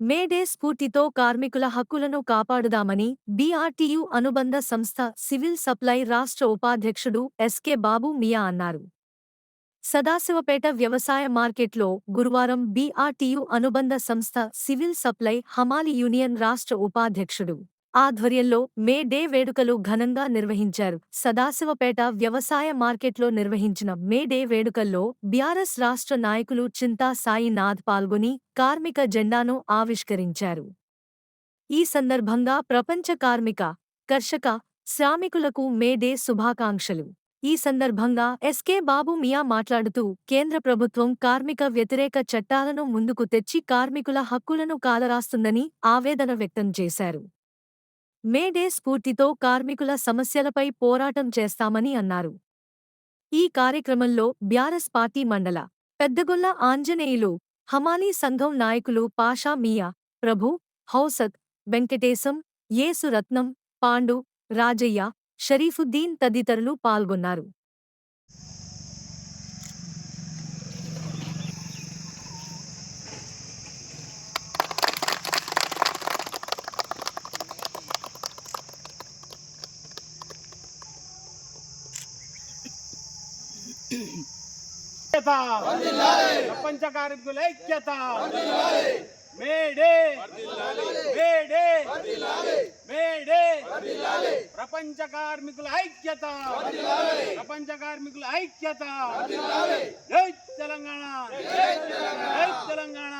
May Day స్ఫూర్తితో కార్మికుల హక్కులను కాపాడుదామని బీఆర్టీయు అనుబంధ సంస్థ సివిల్ సప్లై రాష్ట్ర ఉపాధ్యక్షుడు ఎస్కే బాబు మియా అన్నారు. సదాశివపేట వ్యవసాయ మార్కెట్లో గురువారం బీఆర్టీయు అనుబంధ సంస్థ సివిల్ సప్లై హమాలి యూనియన్ రాష్ట్ర ఉపాధ్యక్షుడు ఆధ్వర్యంలో మే డే వేడుకలు ఘనంగా నిర్వహించారు. సదాశివపేట వ్యవసాయ మార్కెట్లో నిర్వహించిన మే డే వేడుకల్లో బీఆర్ఎస్ రాష్ట్ర నాయకులు చింతా సాయినాథ్ పాల్గొని కార్మిక జెండాను ఆవిష్కరించారు. ఈ సందర్భంగా ప్రపంచ కార్మిక కర్షక శ్రామికులకు మే డే శుభాకాంక్షలు. ఈ సందర్భంగా ఎస్కే బాబు మియా మాట్లాడుతూ కేంద్ర ప్రభుత్వం కార్మిక వ్యతిరేక చట్టాలను ముందుకు తెచ్చి కార్మికుల హక్కులను కాలరాస్తుందని ఆవేదన వ్యక్తం చేశారు. మే డే స్ఫూర్తితో కార్మికుల సమస్యలపై పోరాటం చేస్తామని అన్నారు. ఈ కార్యక్రమంలో బ్యారస్ పార్టీ మండల పెద్దగొల్ల ఆంజనేయులు హమానీ సంఘం నాయకులు పాషా మియా ప్రభు హౌసత్ వెంకటేశం యేసురత్నం పాండు రాజయ్య షరీఫుద్దీన్ తదితరులు పాల్గొన్నారు. ప్రపంచ కార్మికుల ఐక్యత. మేడే మేడే మేడే ప్రపంచ కార్మికుల ఐక్యత. ప్రపంచ కార్మికుల ఐక్యత. జై తెలంగాణ. జై తెలంగాణ.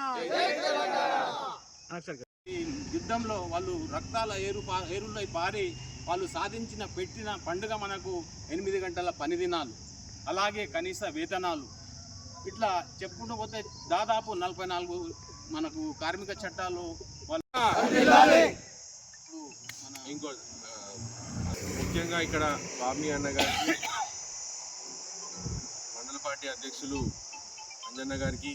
ఈ యుద్ధంలో వాళ్ళు రక్తాల ఏరు పా- ఏరుల్లో పారి వాళ్ళు సాధించిన పెట్టిన పండుగ మనకు ఎనిమిది గంటల పని దినాలు. అలాగే కనీస వేతనాలు. ఇట్లా చెప్పుకుంటూ పోతే దాదాపు నలభై నాలుగు మనకు కార్మిక చట్టాలు ఇంకో ముఖ్యంగా ఇక్కడ బామి అన్న గారికి మండల పార్టీ అధ్యక్షులు అంజన్న గారికి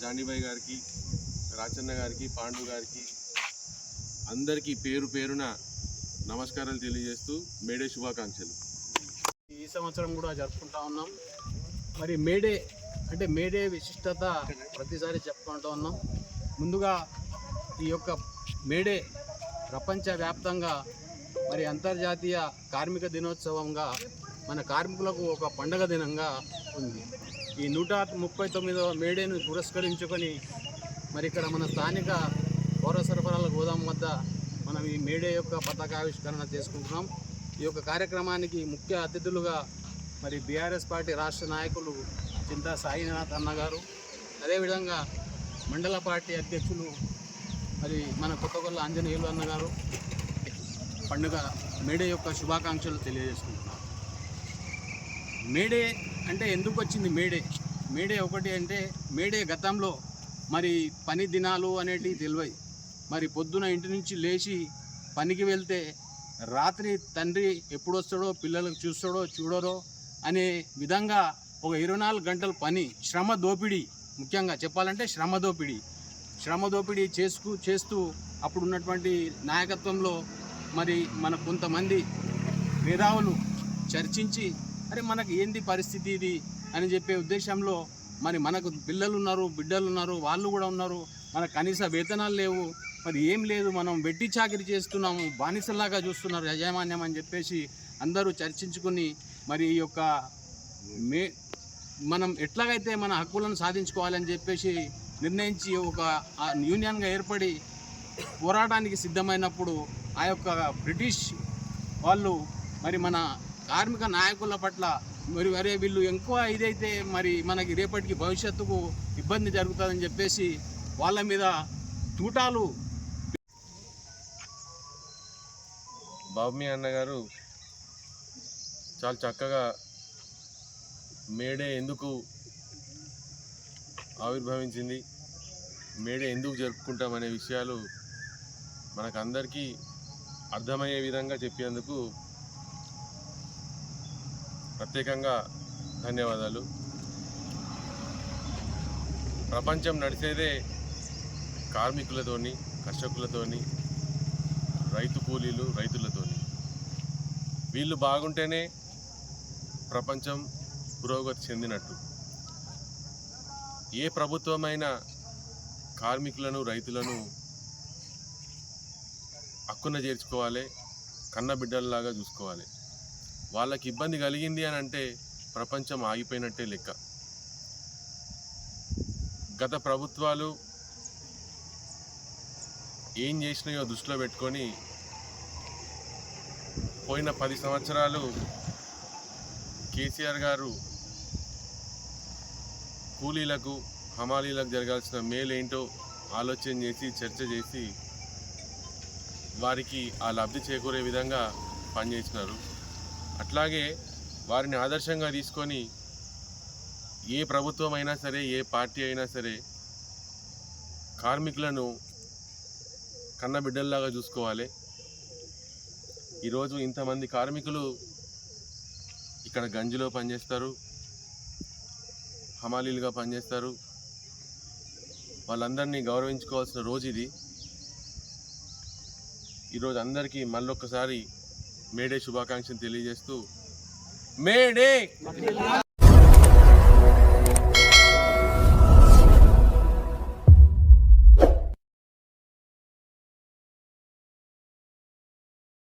జానీబాయ్ గారికి రాచన్న గారికి పాండు గారికి అందరికీ పేరు పేరున నమస్కారాలు తెలియజేస్తూ మేడే శుభాకాంక్షలు. ఈ సంవత్సరం కూడా జరుపుకుంటా ఉన్నాం. మరి మేడే అంటే మేడే విశిష్టత ప్రతిసారి చెప్పుకుంటూ ఉన్నాం. ముందుగా ఈ యొక్క మేడే ప్రపంచవ్యాప్తంగా మరి అంతర్జాతీయ కార్మిక దినోత్సవంగా మన కార్మికులకు ఒక పండగ దినంగా ఉంది. ఈ నూట ముప్పై తొమ్మిదవ మేడేను పురస్కరించుకొని మరి ఇక్కడ మన స్థానిక పౌర సరఫరాల గోదాం వద్ద మనం ఈ మేడే యొక్క పతాకావిష్కరణ చేసుకుంటున్నాం. ఈ యొక్క కార్యక్రమానికి ముఖ్య అతిథులుగా మరి బీఆర్ఎస్ పార్టీ రాష్ట్ర నాయకులు చింతా సాయినాథ్ అన్న గారు అదేవిధంగా మండల పార్టీ అధ్యక్షులు మరి మన కొత్తగొల్ల ఆంజనేయులు అన్నగారు పండుగ మేడే యొక్క శుభాకాంక్షలు తెలియజేసుకుంటున్నారు మేడే అంటే ఎందుకు వచ్చింది మేడే? మేడే ఒకటి అంటే మేడే గతంలో మరి పని దినాలు అనేటివి తెలివై మరి పొద్దున ఇంటి నుంచి లేచి పనికి వెళ్తే రాత్రి తండ్రి ఎప్పుడు వస్తాడో పిల్లలకు చూస్తాడో చూడరో అనే విధంగా ఒక ఇరవై నాలుగు గంటల పని శ్రమ దోపిడీ ముఖ్యంగా చెప్పాలంటే శ్రమ దోపిడీ. శ్రమ దోపిడీ చేసుకు చేస్తూ అప్పుడు ఉన్నటువంటి నాయకత్వంలో మరి మన కొంతమంది మేధావులు చర్చించి అరే మనకు ఏంది పరిస్థితి ఇది అని చెప్పే ఉద్దేశంలో మరి మనకు పిల్లలు ఉన్నారు బిడ్డలు ఉన్నారు వాళ్ళు కూడా ఉన్నారు. మనకు కనీస వేతనాలు లేవు. మరి ఏం లేదు మనం వెట్టి చాకిరి చేస్తున్నాము బానిసలాగా చూస్తున్నారు యజమాన్యం అని చెప్పేసి అందరూ చర్చించుకుని మరి ఈ యొక్క మే మనం ఎట్లాగైతే మన హక్కులను సాధించుకోవాలని చెప్పేసి నిర్ణయించి ఒక యూనియన్గా ఏర్పడి పోరాటానికి సిద్ధమైనప్పుడు ఆ యొక్క బ్రిటిష్ వాళ్ళు మరి మన కార్మిక నాయకుల పట్ల మరి అరే వీళ్ళు ఎక్కువ ఇదైతే మరి మనకి రేపటికి భవిష్యత్తుకు ఇబ్బంది జరుగుతుందని చెప్పేసి వాళ్ళ మీద తూటాలు బాబీ అన్న గారు చాలా చక్కగా మేడే ఎందుకు ఆవిర్భవించింది? మేడే ఎందుకు జరుపుకుంటామనే విషయాలు మనకందరికీ అర్థమయ్యే విధంగా చెప్పేందుకు ప్రత్యేకంగా ధన్యవాదాలు. ప్రపంచం నడిచేదే కార్మికులతోని కర్షకులతోని రైతు కూలీలు రైతులతోని. వీళ్ళు బాగుంటేనే ప్రపంచం పురోగతి చెందినట్టు. ఏ ప్రభుత్వమైనా కార్మికులను రైతులను హక్కున చేర్చుకోవాలి కన్నబిడ్డల్లాగా చూసుకోవాలి. వాళ్ళకి ఇబ్బంది కలిగింది అని అంటే ప్రపంచం ఆగిపోయినట్టే లెక్క. గత ప్రభుత్వాలు ఏం చేసినాయో దృష్టిలో పెట్టుకొని పోయిన పది సంవత్సరాలు కేసీఆర్ గారు కూలీలకు హమాలీలకు జరగాల్సిన మేలేంటో ఆలోచన చేసి చర్చ చేసి వారికి ఆ లబ్ధి చేకూరే విధంగా పనిచేసినారు. అట్లాగే వారిని ఆదర్శంగా తీసుకొని ఏ ప్రభుత్వం అయినా సరే ఏ పార్టీ అయినా సరే కార్మికులను కన్నబిడ్డల్లాగా చూసుకోవాలి. ఈరోజు ఇంతమంది కార్మికులు ఇక్కడ గంజిలో పనిచేస్తారు హమాలీలుగా పనిచేస్తారు. వాళ్ళందరినీ గౌరవించుకోవాల్సిన రోజు ఇది. ఈరోజు అందరికీ మళ్ళొక్కసారి మేడే శుభాకాంక్షలు తెలియజేస్తూ మేడే!